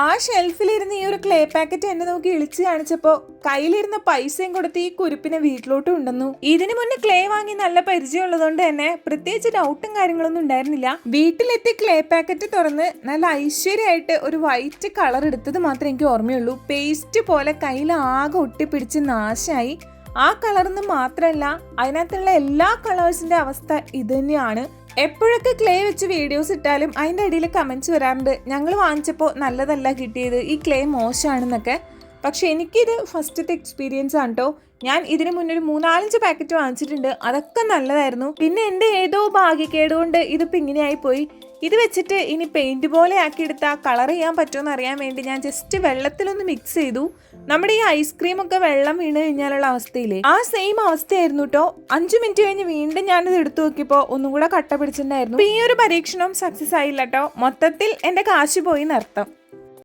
ആ ഷെൽഫിലിരുന്ന് ഈ ഒരു ക്ലേ പാക്കറ്റ് എന്നെ നോക്കി ഇളിച്ച് കാണിച്ചപ്പോ കയ്യിലിരുന്ന പൈസയും കൊടുത്ത് ഈ കുരുപ്പിനെ വീട്ടിലോട്ട് ഉണ്ടെന്നു ഇതിനു മുന്നേ ക്ലേ വാങ്ങി നല്ല പരിചയമുള്ളതുകൊണ്ട് തന്നെ പ്രത്യേകിച്ച് ഡൗട്ടും കാര്യങ്ങളൊന്നും ഉണ്ടായിരുന്നില്ല. വീട്ടിലെത്തി ക്ലേ പാക്കറ്റ് തുറന്ന് നല്ല ഐശ്വര്യമായിട്ട് ഒരു വൈറ്റ് കളർ എടുത്തത് മാത്രമേ എനിക്ക് ഓർമ്മയുള്ളൂ. പേസ്റ്റ് പോലെ കയ്യിൽ ആകെ ഒട്ടിപ്പിടിച്ച് നാശമായി. ആ കളർന്ന് മാത്രമല്ല അതിനകത്തുള്ള എല്ലാ കളേഴ്സിന്റെ അവസ്ഥ ഇത് തന്നെയാണ്. എപ്പോഴൊക്കെ ക്ലേ വെച്ച് വീഡിയോസ് ഇട്ടാലും അതിന്റെ അടിയിൽ കമൻസ് വരാറുണ്ട്. ഞങ്ങൾ വാങ്ങിച്ചപ്പോൾ നല്ലതല്ല കിട്ടിയത്. ഈ ക്ലേ മോശമാണെന്നൊക്കെ പക്ഷെ എനിക്കിത് ഫസ്റ്റത്തെ എക്സ്പീരിയൻസ് ആണ് കേട്ടോ ഞാൻ ഇതിനു മുന്നേ ഒരു മൂന്നാലഞ്ച് പാക്കറ്റ് വാങ്ങിച്ചിട്ടുണ്ട്. അതൊക്കെ നല്ലതായിരുന്നു. പിന്നെ എന്റെ ഏതോ ഭാഗ്യക്കേട് കൊണ്ട് ഇതിപ്പോൾ ഇങ്ങനെയായി പോയി ഇത് വെച്ചിട്ട് ഇനി പെയിന്റ് പോലെ ആക്കിയെടുത്താൽ കളർ ചെയ്യാൻ പറ്റുമെന്ന് അറിയാൻ വേണ്ടി ഞാൻ ജസ്റ്റ് വെള്ളത്തിലൊന്ന് മിക്സ് ചെയ്തു. നമ്മുടെ ഈ ഐസ്ക്രീം ഒക്കെ വെള്ളം വീണ് കഴിഞ്ഞാലുള്ള അവസ്ഥയില്ലേ ആ സെയിം അവസ്ഥയായിരുന്നു കേട്ടോ അഞ്ചു മിനിറ്റ് കഴിഞ്ഞ് വീണ്ടും ഞാനിത് എടുത്തു നോക്കിയപ്പോൾ ഒന്നും കൂടെ കട്ട പിടിച്ചിട്ടുണ്ടായിരുന്നു. ഈ ഒരു പരീക്ഷണവും സക്സസ് ആയില്ല കേട്ടോ മൊത്തത്തിൽ എന്റെ കാശ് പോയി നർത്തം